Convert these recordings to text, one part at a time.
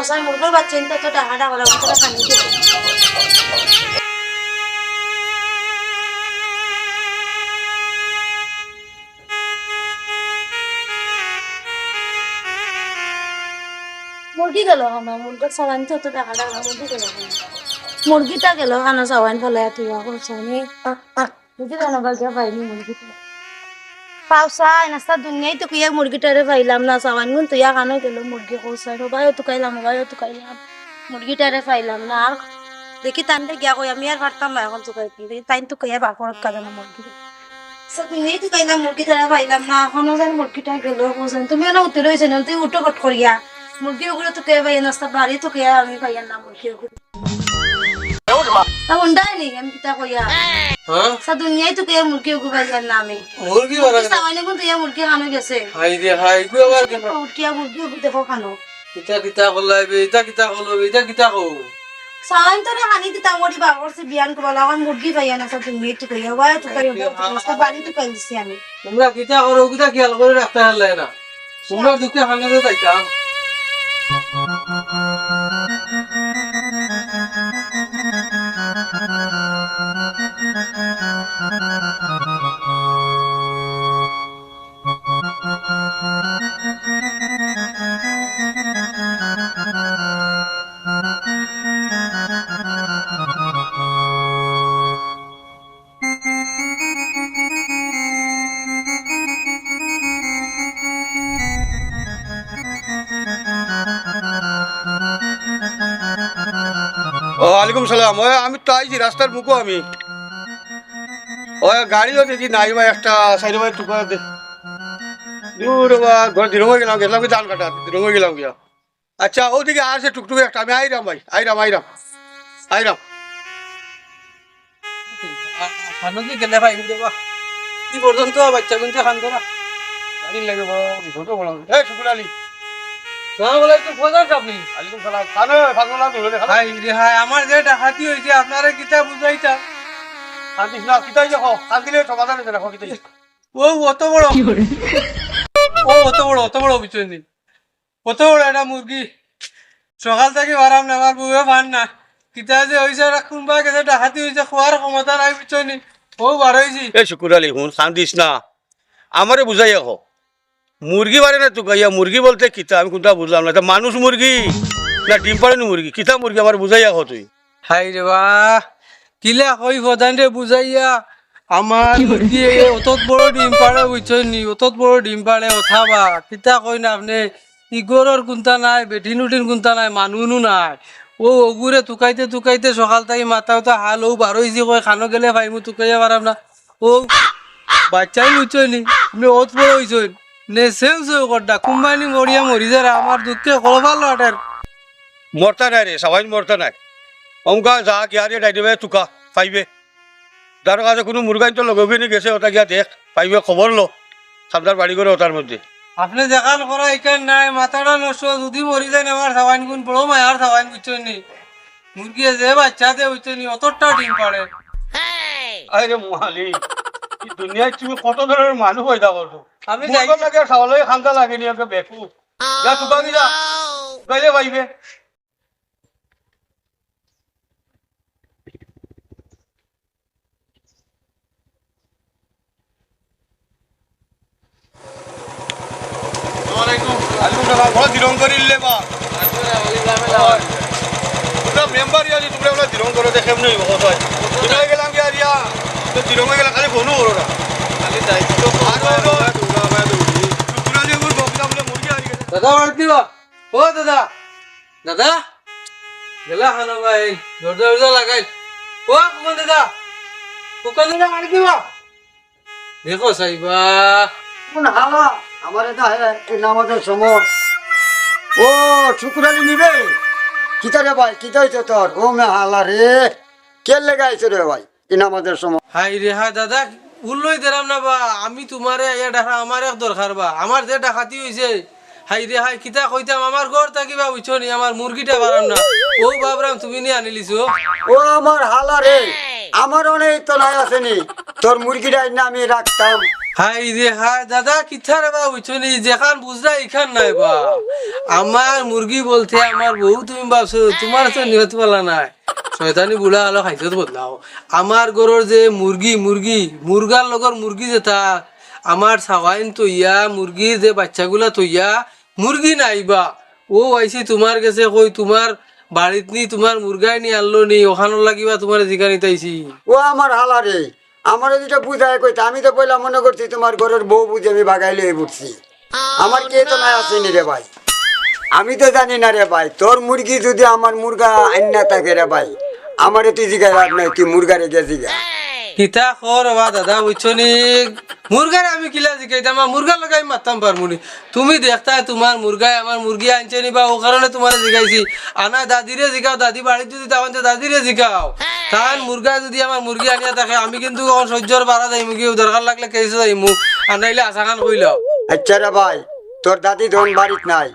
বাচ্চা ইনতে তো টাকা টাকা লাগবে তোরা খানি দিবে। মুরগি গেল আমার মুরগির সাবান তো টাকা টাকা মুরগি গেল মুরগিটা গেল খানা সাবান ফেলে তুই সামনে মুরগি কেন গেল পাইনি মুরগিটা। পাউসা নাস্তা দুনিয়ায় তো কুইয়া মুরগিটারে পাইলাম না সাবান গুন তুইয়া কানো গেল মুরগি কৌসাই সবাইও তুকাইলাম সবাইও তুকাইলাম মুরগিটারে পাইলাম না আর দেখি তানতে গিয়া কই আমি আর পারতাম না এখন তুকাইতে দেখি তাইন তো কইয়া বাপর কাজে না মুরগি সব দুনিয়ায় তুকাইলাম মুরগিটারে পাইলাম না এখনও যেন মুরগিটা গেল কৌসাই তুমি না উঠে রয়েছে না তুই উঠো কট করিয়া মুরগি ওগুলো তো কে পাই নাস্তা বাড়ি তো কে আমি পাইয়ার না মুরগি ওগুলো তা উন্ডাই নি আমি কিতা কইয়া? হ্যাঁ? সব দুনিয়ায় তো কে মুরগি ওগুলো পাইয়ার না আমি। মুরগি মারা গেছে সাবানে কোন তুই মুরগি খানো গেছে। হাই রে হাই গো আবার কেন? উঠিয়া মুরগি ওগুলো দেখো খানো। কিতা কিতা করলাইবে ইতা কিতা করল ইতা কিতা কও? সাবান তো না খানি দিতা মরি বাবর সে বিয়ান করবা লাগান মুরগি পাইয়া না সব তুমি একটু কইয়া ওয়া তো কইয়া সব বাড়ি তো কইয়া দিছি আমি। তোমরা কিতা করো কিতা খেয়াল করে রাখতে পারলে না। তোমরা দুঃখে খানাতে যাইতাম। ওয়ালাইকুম সালাম ওই আমি তো আইছি রাস্তার মুখো আমি। ওই গাড়িও দেখি নাই ভাই একটা সাইড ভাই টুকা দে দূর বা ঘর দিরঙ্গে গেলাম গেলাম কি ধান কাটা দিরঙ্গে গেলাম গিয়া। আচ্ছা ওদিকে আসে টুকটুকে একটা আমি আইরাম ভাই আইরাম আইরাম আইরাম। কি গেলে ভাই দেবা কি পর্যন্ত বাচ্চা কিন্তু খান তোরা গাড়ি লাগে বড় বড়। এ শুকুর আমার যে ডাকাতি হয়েছে আপনারা কিতা বুঝাইতা? কান্দিস না কিতাই দেখো কান্দিলে সমাধান হয়েছে দেখো কিতাই ও অত বড়। ও অত বড় অত বড় অত বড় একটা মুরগি। সকাল থেকে বারাম না আমার বউয়ে পান না। কিতা যে হয়েছে কোনবা গেছে ডাকাতি হয়েছে খোয়ার ক্ষমতা নাই বুঝছেন নি ও বার হয়েছি এ শুকুর আলী হুন কান্দিস না। আমারে বুঝাই দেখো মুরগি বারে না তো গাইয়া মুরগি বলতে কিতা? আমি কোনটা বুঝলাম না। তা মানুষ মুরগি না ডিম পাড়ানি মুরগি? কিতা মুরগি? আমার বুঝাই দেখো তুই। হাই রে বা কিলা কই প্রধান রে বুঝাইয়া? আমার মুরগি অতত বড় ডিম পাড়ে বুঝছেন? নি অতত বড় ডিম পাড়ে অথাবা? কিতা কই না আপনি? ইগরর কোনটা নাই বেঠিন উঠিন কোনটা নাই মানুষও নাই। ও ওগুরে তুকাইতে তুকাইতে সকাল তাই মাথা উঠা হাল ও বার হয়েছি কই খানো গেলে ভাই মু তুকাইয়া পারাম না। ও বাচ্চাই বুঝছেন নি? আপনি অত বড় হয়েছেন নে সেম সেও করডা কোম্পানি মরিয়া মরি যারা আমার দুঃখে কলবার লটার মরতা নাই রে সবাই মরতা নাই। অমকা যা গিয়া রে তুকা পাইবে। যার কাছে কোনো মুরগাইন তো লগাবি নি গেছে ওটা গিয়া দেখ পাইবে খবর লো। সাবধান বাড়ি করে ওটার মধ্যে। আপনি দেখান করা এখান নাই মাথাটা নষ্ট যদি মরি যায় আমার সাবাইন গুণ বড় মায়ার সাবাইন বুঝছেন নি। মুরগি যে বাচ্চাতে বুঝছেন নি অতটা ডিম পাড়ে আরে মহালি দুনিয়ায় তুমি কত ধরনের মানুষ হয়ে যাব তো আমি যাই। লাগে খাওয়ালে খান্তা লাগে নি একটা বেকু। যা তুকা কি যা। গাইলে পাইবে আলু না বড় দিরং করিলে বা। তোমরা মেম্বার ইয়া তোমরা বলে দিরং করে দেখে এমনি কথা হয় তোমরা গেলাম কি আর ইয়া তো দিরং গেলা খালি ফোনও করো না খালি দায়িত্ব আর হলো তোমরা যে গুলো বকলা বলে মুরগি হারিয়ে গেছে দাদা বাড়তি বা ও দাদা। দাদা? গেলা খানো ভাই দরজা দরজা লাগাই। ও কোন দাদা। কোন দাদা বাড়তি বা দেখো সাইবা। হাওয়া? আমার এটা নামাজের সময়। ও শুক্রালি নিবে? কিতা রে ভাই কিতা হইছে তোর? ও মে হালা রে। কে লেগাইছে রে ভাই এই নামাজের সময়? হাই রে হাই দাদা উল্লই দিলাম না বা। আমি তোমারে ইয়া দেখা আমার এক দরকার বা। আমার যে ডাকাতি হয়েছে হাই রে হাই কিতা কইতাম? আমার ঘর থাকিবা বুঝছ নি? আমার মুরগিটা বারাম না। ও বাবরাম তুমি নিয়ে আনিলিছো? ও আমার হালা রে। আমার অনেক তো নাই আসেনি তোর মুরগিটা না আমি রাখতাম। হাই রে হাই দাদা কিথা রে বা উঠনি যেখান বুঝরা এখান নাই বা। আমার মুরগি বলতে আমার বউ তুমি ভাবছ তোমার তো নিহত বলা নাই। শয়তানি বুলা আলো খাইতে বদলাও। আমার গরুর যে মুরগি মুরগি মুরগার লগর মুরগি যেটা আমার সাওয়াইন তৈয়া মুরগির যে বাচ্চাগুলা তৈয়া মুরগি নাইবা ও আইসি তোমার কাছে কই তোমার বাড়িত নি তোমার মুরগাই নি আনলো নি ওখানো লাগিবা তোমার জিগানি তাইছি। ও আমার হালা রে আমার যেটা বুঝায় কইতে আমি তো পয়লা মনে করছি তোমার ঘরের বউ বুঝে আমি বাগাই লয়ে বুঝছি আমার কে তো নাই আসেনি রে ভাই? আমি তো জানি না রে ভাই তোর মুরগি যদি আমার মুরগা আন্না থাকে রে ভাই আমার তুই জিগাই লাভ নাই তুই মুরগারে গে জিগা কিতা খর বা দাদা বুঝছনি মুরগার আমি কিলা জিকাইতাম আমার মুরগার লগে আমি মারতাম পারমুনি তুমি দেখতা তোমার মুরগায় আমার মুরগি আনছে নি বা ও কারণে তোমার জিকাইছি আনা দাদিরে জিকাও দাদি বাড়িতে যদি তখন তো দাদিরে জিকাও তার মুরগা যদি আমার মুরগি আনিয়া থাকে, আমি কিন্তু এখন সহ্যর বাড়া যাইমু কি দরকার লাগলে কেসে যাইমু। আর নাইলে আশা খান কইলাও আচ্ছা রে ভাই, তোর দাদি ধন বাড়িত নাই।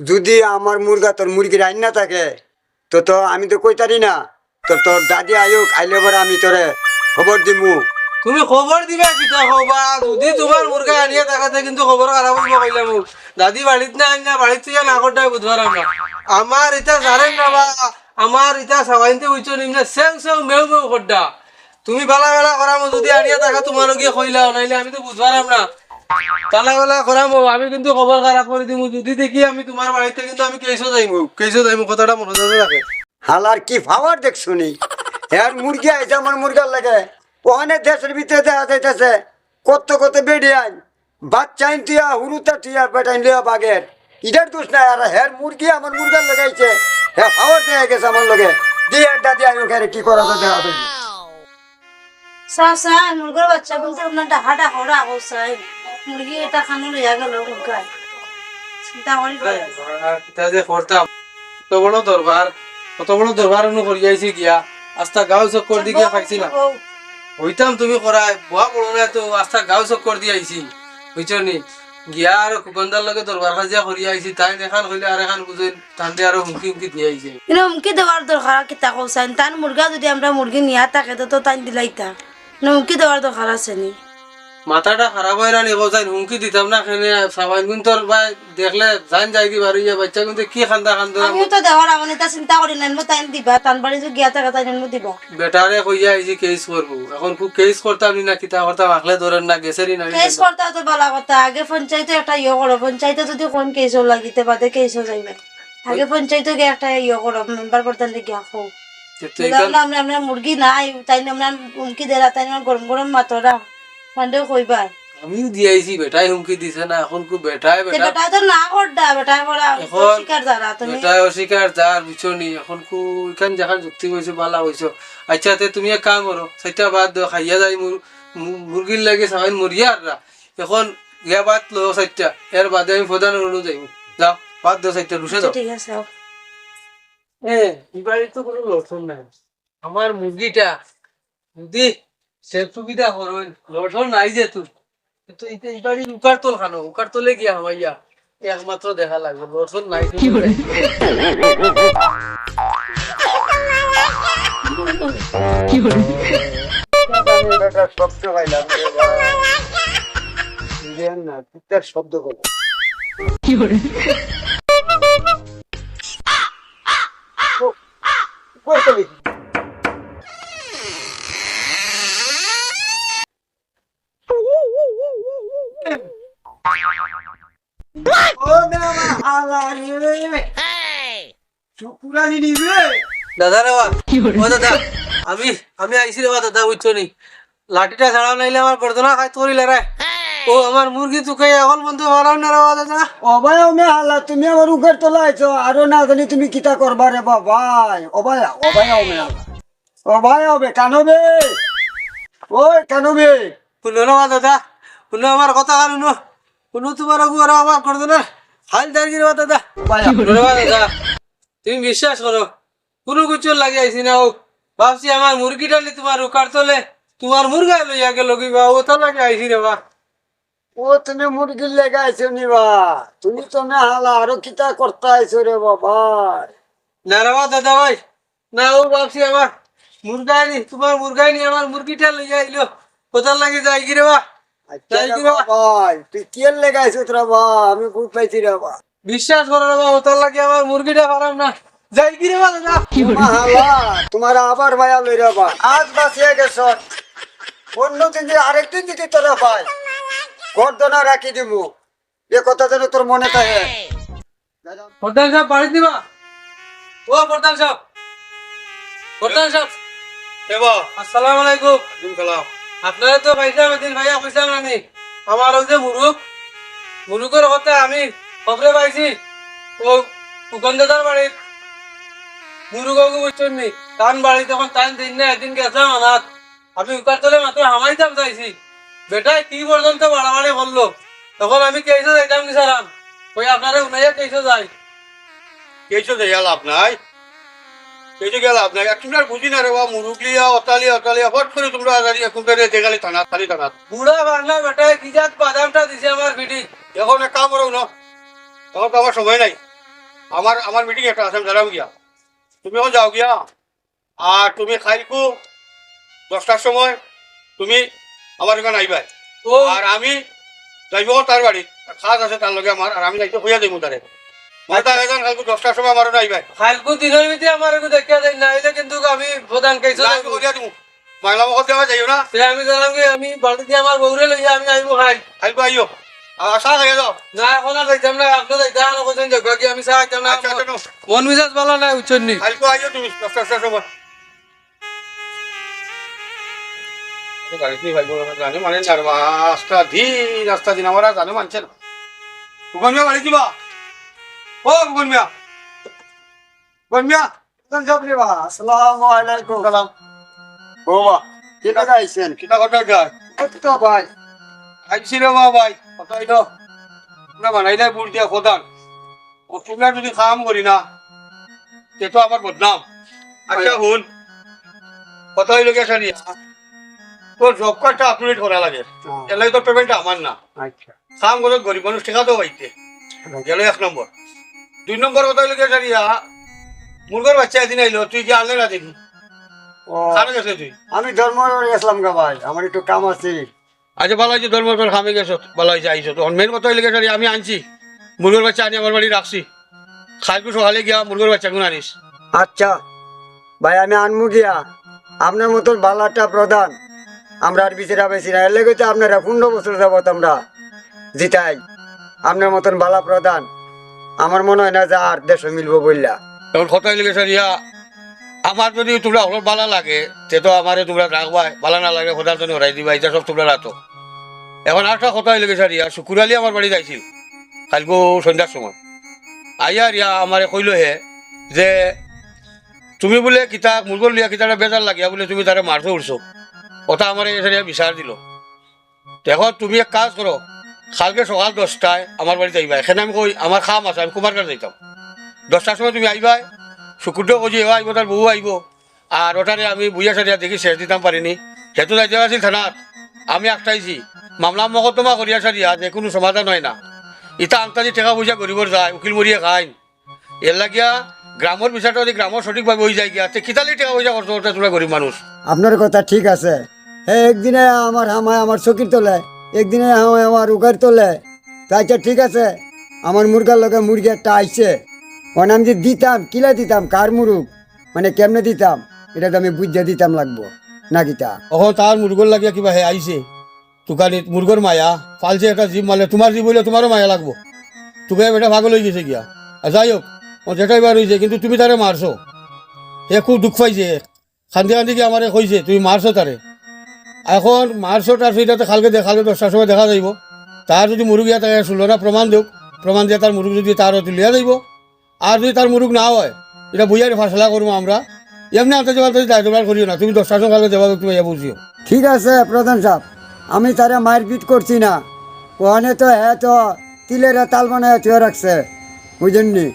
যদি আমার মুরগা তোর মুরগির আইন না থাকে, তো তো আমি তো কইতারি না। তো তোর দাদি আয়ুক, আইলে পরে আমি তোরে খবর দিমু। তুমি খবর দিবা যদি তোমার মুরগা আনিয়া দেখাতে কিন্তু খবর খারাপ হইব কইলাম দাদি বাড়িত না আনিয়া বাড়িত থেকে না করতে বুধবার আমরা আমার এটা জানেন না বা আমার এটা সবাইতে উচ্চ নিম্ন সেও সেও মেউ মেউ করডা তুমি বালা বেলা করামো যদি আনিয়া দেখা তোমার গিয়ে কইলাও নাইলে আমি তো বুঝবার না। তালা বেলা করামো আমি কিন্তু খবর খারাপ করে দিমু, যদি দেখি আমি তোমার বাড়িতে কিন্তু আমি কেসও যাইমু কেসও যাইমু কথাটা মনে রাখে হালার কি পাওয়ার দেখ শুনি এর মুরগি আইছে আমার মুরগার লাগে। ওখানে দেশের ভিতরে দেখা যাইতেছে কত কত বেড়ে আইন বাচ্চাইন তুইয়া হুরুতা তুইয়া বেটাইন লিয়া বাগের ইটার দোষ নাই আর হের মুরগি আমার মুরগার লাগাইছে হ্যাঁ পাওয়ার দেখা গেছে আমার লগে। দিয়ে দাদি আয়ো খেয়ে কি করা দেখা মুরগির বাচ্চা বলতে আপনার অবস্থায় মুরগি এটা খানো লইয়া গেল মুরগায় চিন্তা করি কিতা যে করতাম বড় দরবার কত বড় দরবার অনু গিয়া আস্তা গাঁও চক্কর দি গিয়া পাইছি না হইতাম তুমি করাই বুয়া পড়ো না তো আস্তা গাঁও চক্কর দিয়ে আইছি বুঝছ নি গিয়া আর কুকন্দার লগে দরবার কাজিয়া করি আইছি তাই দেখান হইলে আর এখান বুঝইল তান্ডে আর হুমকি হুমকি দিয়ে আইছে কিন্তু হুমকি দেওয়ার দরকার কিতা কৌসাইন তান মুরগা যদি আমরা মুরগি নিয়া থাকে, তো তো তাই দিলাইতা। না হুমকি দেওয়ার দরকার আছে নি? মাথাটা খারাপ হয়ে রানি কোথায় হুমকি দিতাম না খেলে কিন্তু তোর ভাই দেখলে জান যাই কি বাড়ি যা বাচ্চা কিন্তু কি খান্দা খান্দা। আমিও তো দেওয়ার আমনি তা চিন্তা করি মই তাই দিবা তান বাড়ি যদি গিয়া তাই মো দিবা। বেটারে কইয়া আইছি কেস করব এখন খুব কেস করতাম নি না কিতা করতাম আখলে ধরেন না গেছেরই না কেস করতে তো বলা কথা আগে পঞ্চায়েতে একটা ইয়ে করো পঞ্চায়েতে যদি কোন কেস লাগিতে বাদে কেস যাইবে। আগে পঞ্চায়েতে গিয়ে একটা ইয়ে করো মেম্বার করতেন গিয়া খো তো এইখান- আমরা আমরা মুরগি নাই তাই আমরা হুমকি দেলা তাই গরম গরম মাতরা পান্ডে কইবা। আমিও দিয়াইছি বেটাই হুমকি দিছে না এখন খুব বেটাই বেটা বেটা তো না করডা বেটা করা এখন- শিকার তুমি বেটাই অস্বীকার যার বিছনি এখন খুব এখান যেখান যুক্তি হয়েছে বালা হয়েছে আচ্ছা তে তুমি এক কাম করো সেটা বাদ দাও খাইয়া যাই মুর- মুরগির লাগে সবাই মরিয়া আর এখন গিয়া বাদ লো সাইটটা এর বাদে আমি প্রধান অনু যাই যাও বাদ দাও সাইটটা রুষে যাও। ঠিক আছে এ এবারে তো কোনো লক্ষণ নাই। আমার মুরগিটা যদি সে সুবিধা নাই যে তুই তো এটা এবারে উকার তোল খানো উকার তোলে গিয়া হামাইয়া একমাত্র দেখা লাগবে নাই শব্দ পাইলাম না পিতার শব্দ করো শুকুরানি দাদা রে ও, দাদা, আমি আমি আইছি রে দাদা বুঝছ নি লাঠিটা ছাড়াও নাইলে আমার গর্দনা খাই তোরিলে রে ও, আমার মুরগি তুকে এখন বন্ধু মারাও না রে দাদা অবায় মে হালা তুমি আমার উগের তোলা আইছো আরও না জানি তুমি কিতা করবা রে বাবাই অবায়া অবায়া মে অবায় হবে কানবে ওই কানবে শুনো না দাদা শুনো আমার কথা শুনো শুনো তোমার আগু আর আমার গর্দনা হাল দাঁড়িয়ে বা দাদা বা তুমি বিশ্বাস করো কোনো কিছু লাগে আইছি না ও। ভাবছি আমার মুরগিটা নি তোমার উকার তোলে তোমার মুরগা লইয়া গে লগিবা ও তো লাগে আইছি রে বা। ও তুমি মুরগি লেগে আইছো নিবা তুমি তো মে হালা আরও কিতা করতে আইছো রে বাবাই না রে বা দাদা ভাই না ও ভাবছি আমার মুরগাই নি তোমার মুরগাই নি আমার মুরগিটা লইয়া আইলো। কোথার লাগে যাই কি রে বা? তাই কি? ভাই তুই কেল লেগাইছ তোরা বা? আমি বুঝ পাইছি রে বা। বিশ্বাস করো রে বাবা তোর লাগে আমার মুরগিটা পারাম না। যাই কি রে বাবা যা। তোমার আবার ভাইয়া লই রে বা। আজ বাঁচিয়ে গেছ। অন্য দিন যে আরেকদিন দিদি তোরা ভাই গর্দনা রাখি দিব এ কথা যেন তোর মনে থাকে। প্রধান সাহেব বাড়ি দিবা? ও প্রধান সাহেব। প্রধান সাহেব। আসসালামু আলাইকুম। সালাম আপনারা তো পাইছিলাম এদিন ভাইয়া কইছিলাম নি আমার ওই যে মুরুক মুরুকের কথা আমি খবরে পাইছি। ও উকন্দাদার বাড়ির মুরুগকে বুঝছেন নি? তান বাড়ি তখন টাইম দিন না একদিন গেছিলাম অনাথ। আমি উকার তলে মাত্র হামাইতাম চাইছি বেটাই, কি পর্যন্ত বাড়াবাড়ি করল তখন আমি কেসে যাইতাম নি সারাম ওই আপনারা উনাইয়া কেসে যাই? কেইছো যে লাভ নাই? কেইছো গেল নাই তোমরা বুঝি না রে বা মুরুগলিয়া অতালিয়া অতালিয়া ফট করে তোমরা আজারি এখন করে দেখালি থানা খালি থানা বুড়া বাংলা বেটাই কি যাক বাদামটা দিছে আমার বিটি এখন এক কাম করো না তখন তো আমার সময় নাই। আমার আমার মিটিং একটা আছে আমি গিয়া। তুমি এখন যাও গিয়া। আর তুমি খাইকু দশটার সময় তুমি আমার এখানে আইবাই আর আমি যাইব তার বাড়ি খাস আছে তার লগে আমার আর আমি যাইতে হইয়া যাইব তারে মাথা এজন কালকে দশটার সময় আমার আইবাই খালকু দিনের ভিতরে আমার একটু দেয় নাইলে কিন্তু আমি প্রধান করিয়া মাইলা মুখত দেওয়া যাইও না। আমি জানাম কি আমি বাড়ি দিয়ে আমার বউরে লইয়া আমি আইব খাই। খাইব আইও আশা খাইয়া যাও। না এখন আর যাইতাম না আপনি যাইতাম না কোথায় যাব কি আমি চাইতাম না। আচ্ছা আচ্ছা মন মিজাজ ভালো নাই উচ্চন কালকে আইও তুমি দশটার সময়। গাড়িতে ভাইব জানে মানে রাস্তা দিন রাস্তা দিন আমার জানে মানছে না। মিয়া বাড়ি দিবা। ও কুকন মিয়া। কুকন মিয়া আসসালামু আলাইকুম। সালাম কিতা কথা যায় তো ভাই। আইছি রে ভাই বানাইলে বুড় দিয়া খোদান ও তোমরা যদি কাম করি না তে তো আমার বদনাম। আচ্ছা শুন। কথা হইল গেছে নি তোর জব কার্ডটা আপডেট করা লাগে। এলাই তো পেমেন্টটা আমার না। আচ্ছা। কাম করে গরিব মানুষ টেকা তো পাইতে গেল এক নম্বর। দুই নম্বর কথা হইল গেছে রিয়া মুরগর বাচ্চা এদিন আইলো তুই কি আনলে না দেখি ও কানে গেছে তুই। আমি ধর্ম গেছিলাম গা ভাই আমার একটু কাম আছে। আচ্ছা ভালো হয়েছে ধর্ম তোর খামে গেছো ভালো হয়েছে আইসো তো। মেন কথা হইলে গেছে রিয়া, আমি আনছি। মুরগর বাচ্চা আনি আমার বাড়ি রাখছি। খাইকু সকালে গিয়া মুরগর বাচ্চা গুণ আনিস। আচ্ছা ভাই আমি আনমু গিয়া। আপনার মতন বালাটা প্রধান। আমরা আর বিচেরা বেশিরা এর লেগে তো আপনারা পনেরো বছর যাবত আমরা জিতাই। আপনার মতন বালা প্রধান। আমার মনে হয় না যে আর দেশ মিলবো বললা তখন কথা হইলে গেছে রিয়া আমার যদি তোমরা হলত ভালো লাগে, তে তো আমারে তোমরা রাখবাই ভালো না লাগে খোদার জন্য হরাই দিবা এটা সব তোমরা রাতো এখন আরেকটা কথা হইলে গেছে রিয়া শুকুরালি আমার বাড়ি যাইছিল কালকে সন্ধ্যার সময়। আইয়া রিয়া আমারে কইল যে, তুমি বোলে কিতা মুরগর লিয়া কিতাটা বেজার লাগিয়া বলে তুমি তারে মারতে উঠছো কথা আমার বিচার দিল। দেখো তুমি এক কাজ করো কালকে সকাল দশটায় আমার বাড়িতে আইবা। এখানে আমি কই, আমার খাম আছে, আমি কুমার কাছে যাইতাম। দশটার সময় তুমি আইবাই শুকুরটা কজি এবার আইব, তার বউ আইব। আর ওটারে আমি বুঝিয়া সারিয়া দেখি শেষ দিতাম পারিনি। যেহেতু যাইতে আছিল থানাত। আমি একটাইছি মামলা মকদ্দমা করিয়া সারিয়া যে কোনো সমাধান হয় না। ইটা আন্তাজি টাকা পয়সা গরিবর যায়, উকিল মরিয়া খাই এর লাগিয়া গ্রামের বিষয়টা যদি গ্রামের সঠিকভাবে হয়ে যায় গিয়া কিতালি টাকা পয়সা করতে করতে তোমরা গরিব মানুষ। আপনার কথা ঠিক আছে। হে, একদিনে আমার হামায় আমার চকির তোলে একদিনে হামায় আমার উগার তোলে। তো আচ্ছা ঠিক আছে, আমার মুরগার লগে মুরগি একটা আইছে। ওর নাম যে দিতাম, কিলা দিতাম, কার মুরুগ? মানে কেমনে দিতাম? এটা তো আমি বুঝে দিতাম লাগবো। না গীতা? অখন তার মুরগর লাগিয়া কিবা হে আইছে। তুকানিত মুরগর মায়া ফালছে একটা জীব মারলে তোমার জীব হইলে তোমারও মায়া লাগবো। তোকে বেটা ভাগল হয়ে গেছে গিয়া। আর যাই হোক ও যেটাই বার হয়েছে কিন্তু তুমি তারে মারছো। হে খুব দুঃখ পাইছে। খান্দি খান্দি কি আমারে কইছে, তুমি মারছো তারে? এখন মারছো তার সেইটাতে খালকে দেখালে দশটার সময় দেখা যাইব। তার যদি মুরুগ ইয়া তাকে শুনলো না প্রমাণ দিওক। প্রমাণ দিয়ে তার মুরুগ যদি তার তুলিয়া যাইব। আর যদি তার মুরুগ না হয় এটা বুঝাই ফাসলা করব আমরা। এমনি আনতে যাওয়া দায়িত্ব করিও না। তুমি দশটার সময় কালকে দেওয়া তুমি ইয়া বুঝিও। ঠিক আছে প্রধান সাহেব। আমি তারে মারপিট করছি না। ওখানে তো হ্যাঁ তো তিলের তাল বানায় থুয়ে রাখছে। বুঝেননি?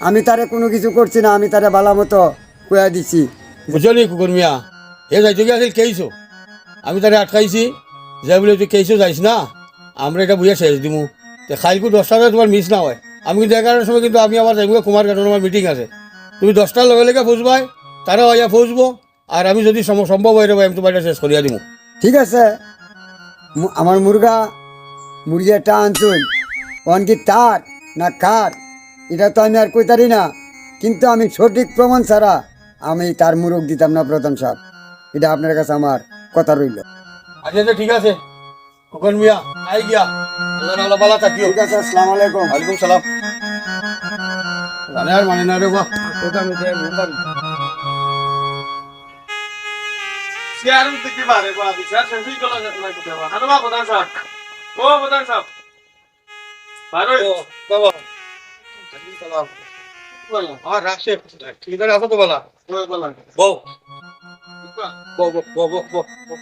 আমি তারে কোনো কিছু করছি না আমি তারে বালা মতো কুয়া দিছি। বুঝছ নি কুকুর মিয়া? এ যাইতে গিয়ে আসলে কেইছো আমি তারে আটকাইছি যাই বলে তুই কেইছো যাইস না, আমরা এটা বুঝে শেষ দিমু। তো খাইলকু দশটাতে তোমার মিস না হয়। আমি কিন্তু এগারোটার সময় কিন্তু আমি আবার যাইব কুমার ঘাটন আমার মিটিং আছে। তুমি দশটার লগে লগে ফুসবাই, তারাও আইয়া ফুসবো, আর আমি যদি সম- সম্ভব হয়ে যাব আমি তোমার শেষ করিয়া দিমু। ঠিক আছে। আমার মুরগা মুরগি একটা আনছুন অন কি তার না কার? এটা তো আমি আর কইতারি না। কিন্তু আমি সঠিক প্রমাণ ছাড়া আমি তার মুরগ দিতাম না প্রথম সাহেব। এটা আপনার কাছে আমার। কথা রইল। আচ্ছা ঠিক আছে। খোকন মিয়া আই গিয়া। আল্লাহ আল্লাহ বালা থাকিও। ঠিক আছে আসসালামু আলাইকুম। ওয়ালাইকুম সালাম। জানে আর মানে না রে কথা মিটে বারে গেল না প্রধান সাহেব। ও প্রধান সাহেব। বাবা। সালাম রাখছে। ঠিক আছে আসো তো বলা। বউ। বউ বউ বউ বউ বউ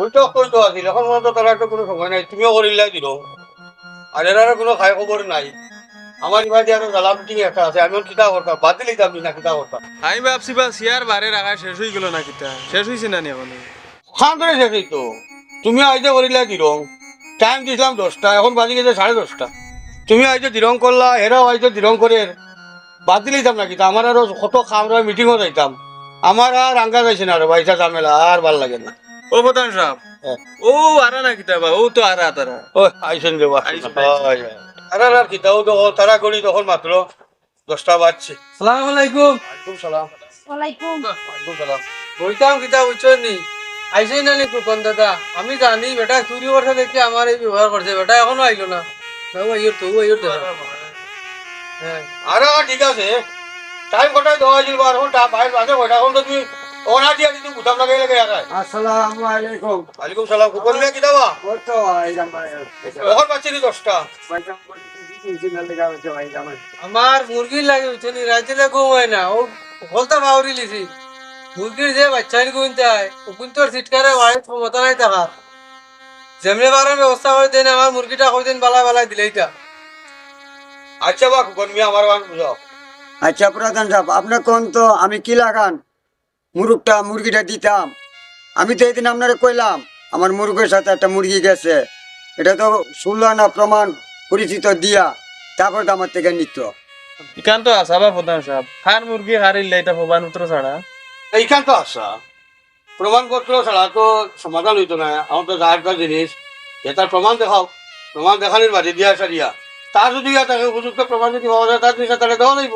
ওইটা কই তো আছিল এখন মনে তো তারা কোনো সময় নাই তুমিও করিলাই দিল আর কোনো খাই খবর নাই। আমার ইবাদি আরও জ্বালা মিটিং একটা আছে আমিও কিতা করতাম বাদ দিলেই যাবি না কিতা করতাম আমি ভাবছি বা চেয়ার বারে রাখা শেষ হয়ে গেল না কিতা। শেষ হয়েছে না নি এখন? খান ধরে শেষই তো। তুমি আইতে করিলা দিরং টাইম দিছিলাম দশটা এখন বাজি গেছে সাড়ে দশটা তুমি আইতে দিরং করলা এরাও আইতে দিরং করে বাদ দিলেই যাম না কিতা আমার আরও কত খাম রয় মিটিংও যাইতাম। আমার আর আঙ্গা যাইছে না রে পয়সা ঝামেলা আর ভালো লাগে না। ও প্রধান সাহেব হ্যাঁ। ও আরা না বা? ও তো আরা তারা। ও আইসেন রে আর আর কিতাও তো তারা করি তখন মাত্র দশটা বাজছে। সালাম আলাইকুম। ওয়ালাইকুম সালাম। ওয়ালাইকুম। ওয়ালাইকুম সালাম। কিতা আইসেই না? দাদা? আমি জানি বেটা চুরি করছে দেখে আমার এই ব্যবহার করছে। বেটা এখনও আইলো না। তো আইয়র দেখা হ্যাঁ আর আর ঠিক আছে। টাইম কটায় দেওয়া হয়েছিল আর এখন বাইরে বাজে কয়টা? এখন তো তুমি ওনা দিয়ে দিদি বুঝাম লাগাই লাগে আর আসসালামু আলাইকুম। ওয়ালাইকুম সালাম। কুকুর মিয়া কি দাবা ওই তো এখন পাচ্ছি নি দশটা। আমার মুরগির লাগে বুঝছ নি রাতে ঘুম হয় না। ও বলতে বাউরি লিছি মুরগির যে বাচ্চা গুণ চায় ও কিন্তু সিটকারে ক্ষমতা নাই থাকার। যেমনি বারের ব্যবস্থা করে দেন আমার মুরগিটা কইদিন বালা বালা দিলেই তা আচ্ছা বা কুকুর মিয়া আমার বান বুঝাও আচ্ছা প্রধান সাহেব আপনার কোন তো আমি কি লাগান? মুরগটা মুরগিটা দিতাম। আমি তো এদিন আপনারা কইলাম আমার মুরগের সাথে একটা মুরগি গেছে। এটা তো শুনল না প্রমাণ পরিচিত দিয়া তারপর তো আমার থেকে নিত। ইকান তো আসা বা প্রধান সাহেব খান মুরগি হারিলে এটা ভবান উত্তর ছাড়া। এইখান তো আসা প্রমাণপত্র ছাড়া তো সমাধান হইতো না আমার তো একটা জিনিস যেটার প্রমাণ দেখাও প্রমাণ দেখানির বাদে দিয়া সারিয়া যদি থাকে উপযুক্ত প্রমাণ যদি পাওয়া যায় তার জিনিস তাহলে দেওয়া যাইব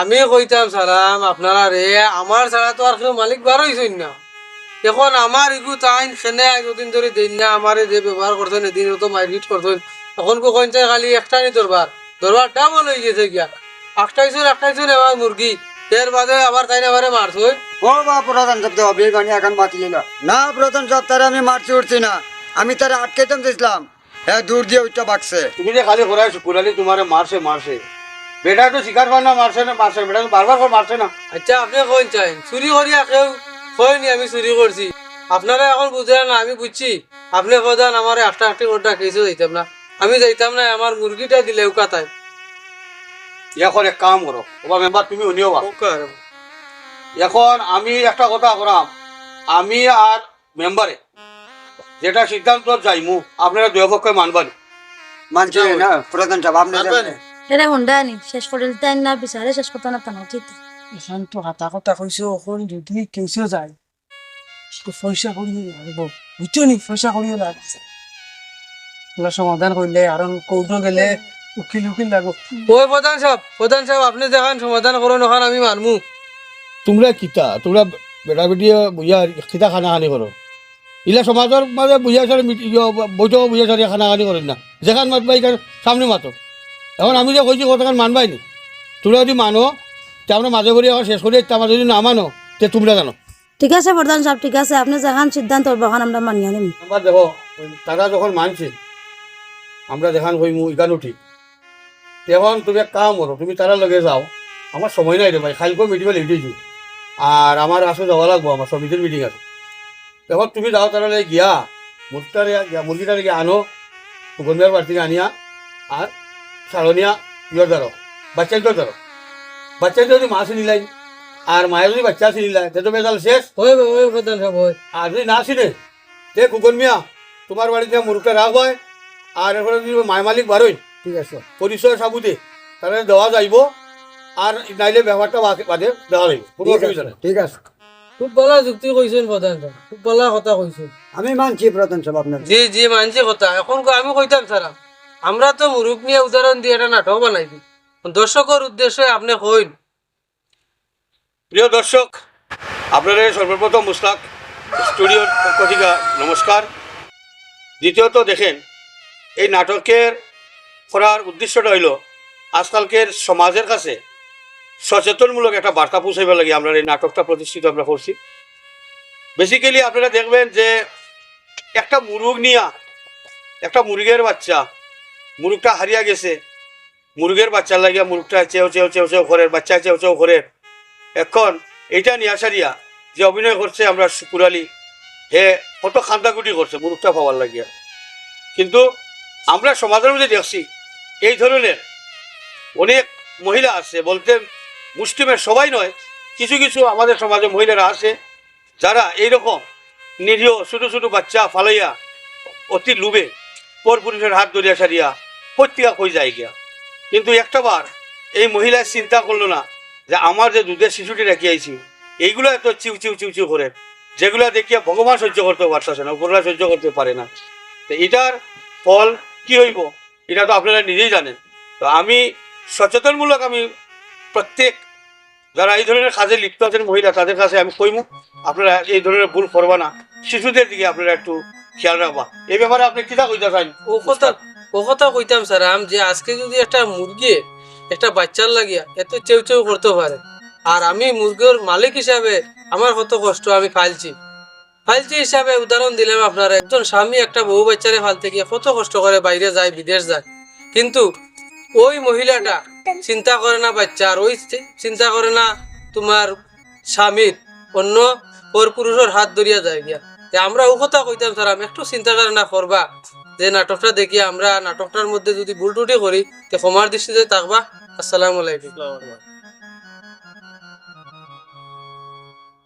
আমি কইতাম সালাম আপনারা রে আমার ছাড়া তো আর কেউ মালিক বার হইছেন না। এখন আমার ইগু তাইন সেনে এতদিন ধরে দিন না আমার যে ব্যবহার করছেন এদিন তো মারপিট করছেন। এখন চাই খালি একটা নি দরবার। দরবার ডাবল হয়ে গেছে গিয়া। আমার মুরগি। এর বাদে আবার তাই আমারে মারছই ও বা প্রধান এখন না প্রধান তারা আমি মারছি উঠছি না। আমি তারা আটকাইতাম দিয়েছিলাম হ্যাঁ দূর দিয়ে ওইটা বাকছে। তুমি যে খালি করাই শুকুরালি তোমার মারছে মারছে। বেটা তো স্বীকার করে না মারছে না মারছে বেটা বারবার করে মারছে না। আচ্ছা আপনি কইন চাই চুরি করিয়া কেউ কইনি আমি চুরি করছি। আপনারা এখন বুঝলেন না আমি বুঝছি। আপনি প্রধান আমার আটটা আটটি ঘণ্টা খেয়েছে যাইতাম না। আমি যাইতাম না আমার মুরগিটা দিলে উকাতায়। এখন এক কাম করো ওবা মেম্বার তুমি শুনিও বা এখন আমি একটা কথা করাম আমি আর মেম্বারে যেটা সিদ্ধান্ত যাইমু আপনারা দুই পক্ষে মানবেন। মানছি না প্রধান সাহেব আপনি জানেন। এটা হুন্ডা আনি শেষ করে তাই না বিচারে শেষ কথা না তানো ঠিক এখন তো হাতা কথা কইছো এখন যদি কেসও যায়। পয়সা লাগব। বুঝছ নি পয়সা করিয়ে লাগছে সমাধান করলে আর কোর্টও গেলে উকিল উকিল লাগবো ওই প্রধান সাহেব প্রধান সাহেব আপনি দেখান সমাধান করুন ওখান আমি মানমু। তোমরা কিতা? তোমরা বেটা বেটি বুঝা কিতা খানা খানি করো ইলা সমাজের মাঝে বুঝা সারি বৈঠক বুঝা সারি খানা খানি করেন না। যেখান মাতবা এখানে সামনে মাতো। এখন আমি যে কইছি কতক্ষণ মানবাই নি। তোমরা যদি মানো তে আমরা মাঝে করে এখন শেষ করে আমার যদি না মানো তে তোমরা জানো ঠিক আছে প্রধান সাহেব ঠিক আছে। আপনি যেখান সিদ্ধান্ত বহান আমরা মানিয়ে নিম আমার দেখো তারা যখন মানছে আমরা দেখান হইমু ইকানো ঠিক এখন তুমি এক কাম করো তুমি তারা লগে যাও। আমার সময় নাই রে ভাই খালি করে মিটিং লিখেছি আর আমার আসলে যাওয়া লাগবো আমার সমিতির মিটিং আছে। এখন তুমি যাও তারা লগে গিয়া মুরগিটারে মুরগিটারে গিয়ে আনো সুগন্ধার বাড়ি থেকে আনিয়া আর সারনিয়া ইয়র ধরো বাচ্চা ইয়র ধরো। বাচ্চা যদি মা চিনিলাই আর মায়ের যদি বাচ্চা চিনিলাই তে তো বেজাল শেষ। ওই ওই প্রধান সাহেব ওই। আর যদি না চিনে তে কুকুর মিয়া তোমার বাড়িতে মুরগটা রাখ হয় আর এরপরে যদি মায় মালিক বারোই ঠিক আছে। পরিচয় সাবুতে তাহলে দেওয়া যাইব আর নাইলে ব্যাপারটা বাদে বাদে দেওয়া যাইব কোনো অসুবিধা নেই। ঠিক আছে। খুব ভালো যুক্তি কইছেন প্রধান সাহেব খুব ভালো কথা কইছেন আমি মানছি প্রধান সাহেব আপনার জি জি মানছি কথা এখন আমি কইতাম স্যার আমরা তো মুরুখ নিয়ে উদাহরণ দিয়ে একটা নাটক বানাই দিই দর্শকের উদ্দেশ্যে আপনি কইন প্রিয় দর্শক আপনাদের সর্বপ্রথম মুস্তাক স্টুডিওর পক্ষ থেকে নমস্কার দ্বিতীয়ত দেখেন এই নাটকের করার উদ্দেশ্যটা হইল আজকালকের সমাজের কাছে সচেতনমূলক একটা বার্তা পৌঁছাইবার লাগে আমরা এই নাটকটা প্রতিষ্ঠিত আমরা করছি। বেসিক্যালি আপনারা দেখবেন যে একটা মুরগ নিয়া, একটা মুরগের বাচ্চা, মুরগটা হারিয়া গেছে, মুরগের বাচ্চার লাগিয়া মুরগটা চেও চেও চেও চেও করে বাচ্চা, চেও চেও করে এখন এইটা নিয়ে আসারিয়া যে অভিনয় করছে আমরা শুকুর আলী হে কত খান্দাকুটি করছে মুরুখটা পাওয়ার লাগিয়া। কিন্তু আমরা সমাজের মধ্যে দেখছি এই ধরনের অনেক মহিলা আছে বলতে মুসলিমের সবাই নয়, কিছু কিছু আমাদের সমাজে মহিলারা আছে, যারা এইরকম নিরীহ, ছোটো ছোটো বাচ্চা ফালাইয়া অতি লুবে পর পুরুষের হাত ধরিয়া সারিয়া প্রত্যেকা কই যায় গিয়া। কিন্তু একটা বার এই মহিলা চিন্তা করল না যে আমার যে দুধের শিশুটি রেখে আইছি, এইগুলো এত চিউ চিউ চিউ চিউ করে, যেগুলো দেখিয়া ভগবান সহ্য করতে পারতেছে না উপররা সহ্য করতে পারে না। তো এটার ফল কি হইব, এটা তো আপনারা নিজেই জানেন। তো আমি সচেতনমূলক আমি প্রত্যেক যারা এই ধরনের কাজে লিপ্ত আছেন মহিলা, তাদের কাছে আমি কইমু, আপনারা এই ধরনের ভুল করবা না। শিশুদের দিকে আপনারা একটু খেয়াল রাখবা। এই ব্যাপারে আপনি কিতা কইতে চান? ও কথা ও কথা কইতাম স্যার, আম যে আজকে যদি একটা মুরগি, একটা বাচ্চার লাগিয়া এত চেউ চেউ করতে পারে, আর আমি মুরগির মালিক হিসাবে আমার কত কষ্ট আমি ফাইলছি। ফাইলছি হিসাবে উদাহরণ দিলাম আপনারা, একজন স্বামী একটা বহু বাচ্চারে ফালতে গিয়ে কত কষ্ট করে বাইরে যায়, বিদেশ যায়। কিন্তু ওই মহিলাটা চিন্তা করে না বাচ্চার ওই চিন্তা করে না তোমার স্বামীর অন্য ওর পুরুষের হাত ধরিয়া যায় গিয়া। তে আমরা ও কথা কইতাম স্যার আমি একটু চিন্তা করে না করবা। যে নাটকটা দেখি আমরা নাটকটার মধ্যে যদি ভুল টুটি করি তো ক্ষমার দৃষ্টিতে থাকবা আসসালামু আলাইকুম।